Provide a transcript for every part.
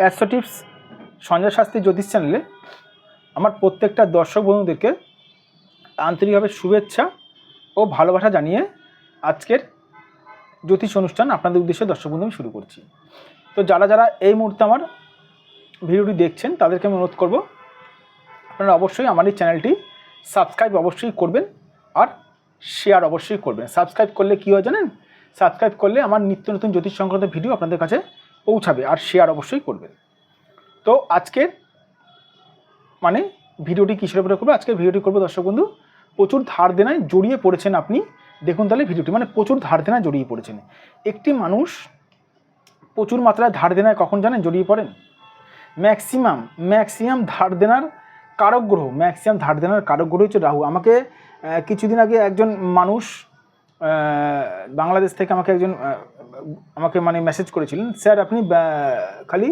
Astro Sanjay Shastri জ্যোতিষ চ্যানেলে আমার প্রত্যেকটা দর্শক বন্ধুদেরকে আন্তরিকভাবে শুভেচ্ছা ও ভালোবাসা জানিয়ে আজকের জ্যোতিষ অনুষ্ঠান আপনাদের উদ্দেশ্যে দর্শক বন্ধু আমি শুরু করছি। তো যারা যারা এই মুহূর্তে আমার ভিডিওটি দেখছেন, তাদেরকে আমি অনুরোধ করব, আপনারা অবশ্যই আমার এই চ্যানেলটি সাবস্ক্রাইব অবশ্যই করবেন আর শেয়ার অবশ্যই করবেন। সাবস্ক্রাইব করলে কী হয় জানেন? সাবস্ক্রাইব করলে আমার নিত্য নতুন জ্যোতিষ সংক্রান্ত ভিডিও আপনাদের কাছে পৌঁছাবে আর শেয়ার অবশ্যই করবেন তো আজকের মানে ভিডিওটি কিসের উপরে করব? আজকের ভিডিওটি করব দর্শক বন্ধু, প্রচুর ধার দেনায় জড়িয়ে পড়েছেন আপনি। দেখুন তাহলে ভিডিওটি মানে প্রচুর ধার দেনায় জড়িয়ে পড়েছেন। একটি মানুষ প্রচুর মাত্রায় ধার দেনায় কখন জানেন? জড়িয়ে পড়েন? ম্যাক্সিমাম ম্যাক্সিমাম ধার দেনার কারক গ্রহ ম্যাক্সিমাম ধার দেনার কারক গ্রহ হচ্ছে রাহু। আমাকে কিছুদিন আগে একজন মানুষ বাংলাদেশ থেকে আমাকে একজন আমাকে মানে মেসেজ করেছিলেন, স্যার, আপনি খালি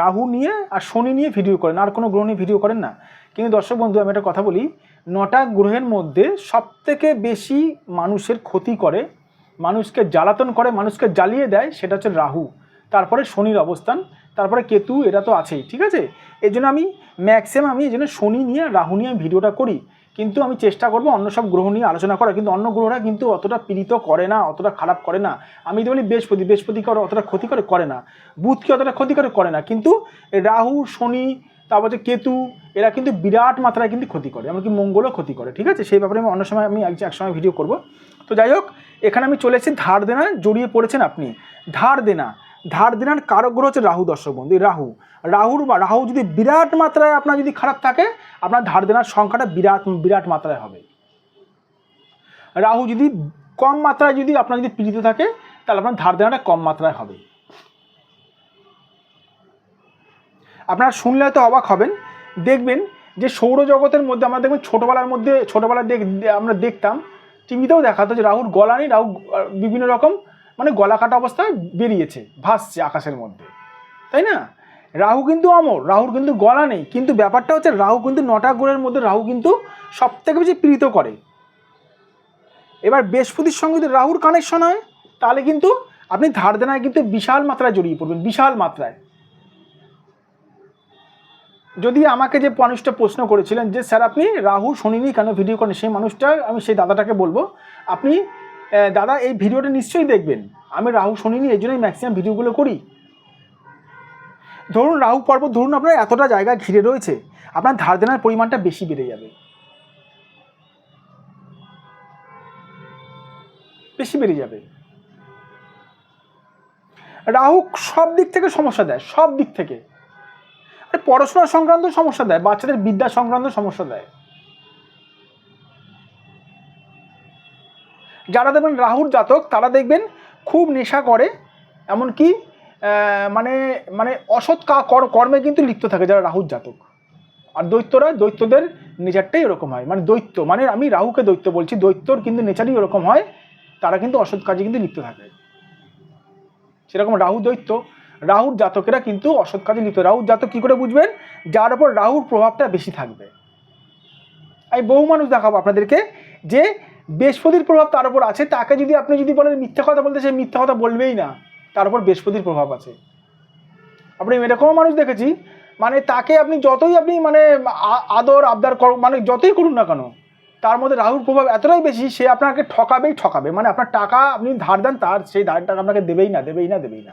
রাহু নিয়ে আর শনি নিয়ে ভিডিও করেন, আর কোনো গ্রহ নিয়ে ভিডিও করেন না। কিন্তু দর্শক বন্ধু, আমি একটা কথা বলি, নটা গ্রহের মধ্যে সবথেকে বেশি মানুষের ক্ষতি করে, মানুষকে জ্বালাতন করে, মানুষকে জ্বালিয়ে দেয়, সেটা হচ্ছে রাহু। তারপরে শনির অবস্থান, তারপরে কেতু এটা তো আছেই, ঠিক আছে? এই জন্য আমি ম্যাক্সিমাম আমি এই জন্য শনি নিয়ে, রাহু নিয়ে ভিডিওটা করি। কিন্তু আমি চেষ্টা করব অন্য সব গ্রহ নিয়ে আলোচনা করার। কিন্তু অন্য গ্রহরা কিন্তু অতটা পীড়িত করে না, অতটা খারাপ করে না। আমি যদি বলি বৃহস্পতি বৃহস্পতি করে অতটা ক্ষতি করে করে না বুধকে অতটা ক্ষতি করে করে না, কিন্তু রাহু, শনি, তারপর হচ্ছে কেতু, এরা কিন্তু বিরাট মাত্রায় কিন্তু ক্ষতি করে, এমনকি মঙ্গলও ক্ষতি করে, ঠিক আছে? সেই ব্যাপারে আমি অন্য সময় আমি এক এক সময় ভিডিও করব। তো যাই হোক, এখানে আমি চলে এসেছি ধার দেনা জড়িয়ে পড়েছেন আপনি। ধার দেনা ধার দেনার কারক গ্রহ হচ্ছে রাহু দর্শক বন্ধু রাহু। রাহুর রাহু যদি বিরাট মাত্রায় আপনার যদি খারাপ থাকে, আপনার ধার দেনার সংখ্যাটা বিরাট বিরাট মাত্রায় হবে। রাহু যদি কম মাত্রায় যদি আপনার যদি পীড়িত থাকে, তাহলে আপনার ধার দেনাটা কম মাত্রায় হবে। আপনারা শুনলে হয়তো অবাক হবেন, দেখবেন যে সৌরজগতের মধ্যে আমরা দেখবেন ছোটোবেলার মধ্যে ছোটোবেলার দেখ, আমরা দেখতাম, টিভিতেও দেখাতো যে রাহুর গলা নেই, রাহু বিভিন্ন রকম মানে গলা কাটা অবস্থায় বেরিয়েছে, ভাসছে আকাশের মধ্যে। তাই না? রাহু কিন্তু অমর, রাহুর কিন্তু গলা নেই, কিন্তু ব্যাপারটা হচ্ছে রাহু কিন্তু নটা গ্রহের মধ্যে রাহু কিন্তু সব থেকে বেশি পীড়িত করে। এবার বৃহস্পতির সঙ্গে যদি রাহুর কানেকশন হয়, তাহলে কিন্তু আপনি ধার দেনায় কিন্তু বিশাল মাত্রায় জড়িয়ে পড়বেন, বিশাল মাত্রায়। যদি আমাকে যে মানুষটা প্রশ্ন করেছিলেন যে, স্যার, আপনি রাহু, শনি কেন ভিডিও করেন? সেই মানুষটা, আমি সেই দাদাটাকে বলব, আপনি দাদা, এই ভিডিওটা নিশ্চয়ই দেখবেন। আমি রাহু শনি নিয়ে এই জন্যই ম্যাক্সিমাম ভিডিওগুলো করি। ধরুন, রাহু পর্বত ধরুন আপনার এতটা জায়গা ঘিরে রয়েছে, আপনার ধার দেনার পরিমাণটা বেশি বেড়ে যাবে। বেশি বেড়ে যাবে। রাহু সব দিক থেকে সমস্যা দেয়, সব দিক থেকে। পড়াশোনা সংক্রান্ত সমস্যা দেয়, বাচ্চাদের বিদ্যা সংক্রান্ত সমস্যা দেয়। যারা দেখবেন রাহুর জাতক, তারা দেখবেন খুব নেশা করে, এমনকি মানে মানে অসৎ কর- কর্মে কিন্তু লিপ্ত থাকে যারা রাহুর জাতক। আর দৈত্যরা, দৈত্যদের নেচারটাই এরকম হয়। মানে দৈত্য মানে আমি রাহুকে দৈত্য বলছি, দৈত্যর কিন্তু নেচারই ওরকম হয়, তারা কিন্তু অসৎ কাজে কিন্তু লিপ্ত থাকে। সেরকম রাহু দৈত্য, রাহুর জাতকেরা কিন্তু অসৎ কাজে লিপ্ত। রাহুর জাতক কী করে বুঝবেন? যার ওপর রাহুর প্রভাবটা বেশি থাকবে। আমি বহু মানুষ দেখাবো আপনাদেরকে যে বৃহস্পতির প্রভাব তার উপর আছে। তাকে যদি আপনি যদি বলেন মিথ্যা কথা বলতে, সে মিথ্যা কথা বলবেই না। তার উপর বৃহস্পতির প্রভাব আছে। আপনি এরকমও মানুষ দেখেছি মানে তাকে আপনি যতই আপনি মানে আদর, আবদার কর মানে যতই করুন না কেন, তার মধ্যে রাহুর প্রভাব এতটাই বেশি, সে আপনাকে ঠকাবেই ঠকাবে। মানে আপনার টাকা আপনি ধার দেন, তার সেই ধারের টাকা আপনাকে দেবেই না দেবেই না দেবেই না।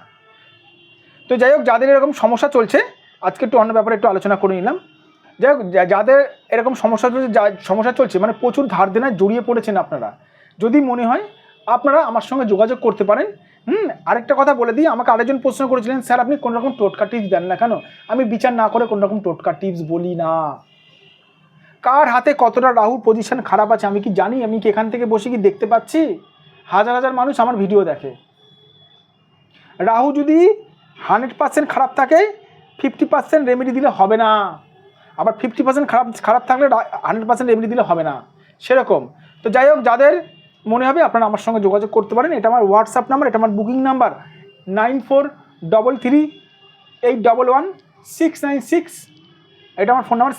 তো যাই হোক, যাদের এরকম সমস্যা চলছে, আজকে একটু অন্য ব্যাপারে একটু আলোচনা করে নিলাম। যাই যাদের এরকম সমস্যা চলছে, যা সমস্যা চলছে মানে প্রচুর ধার দেনায় জড়িয়ে পড়েছেন আপনারা। যদি মনে হয় আপনারা আমার সঙ্গে যোগাযোগ করতে পারেন, হুম? আরেকটা কথা বলে দিই, আমাকে আরেকজন প্রশ্ন করেছিলেন, স্যার, আপনি কোনো রকম টোটকা টিপস দেন না কেন? আমি বিচার না করে কোনো রকম টোটকা টিপস বলি না। কার হাতে কতটা রাহু পজিশন খারাপ আছে, আমি কি জানি? আমি কি এখান থেকে বসে কি দেখতে পাচ্ছি? হাজার হাজার মানুষ আমার ভিডিও দেখে। রাহু যদি হান্ড্রেড পার্সেন্ট খারাপ থাকে ফিফটি পার্সেন্ট রেমেডি দিলে হবে না। আবার ফিফটি পার্সেন্ট খারাপ খারাপ থাকলে হান্ড্রেড পার্সেন্ট এমনি দিলে হবে না। সেরকম। তো যাই হোক, যাদের মনে হবে আপনারা আমার সঙ্গে যোগাযোগ করতে পারেন। এটা আমার হোয়াটসঅ্যাপ নাম্বার এটা আমার booking number nine four double three eight double one six nine six এটা আমার ফোন নাম্বার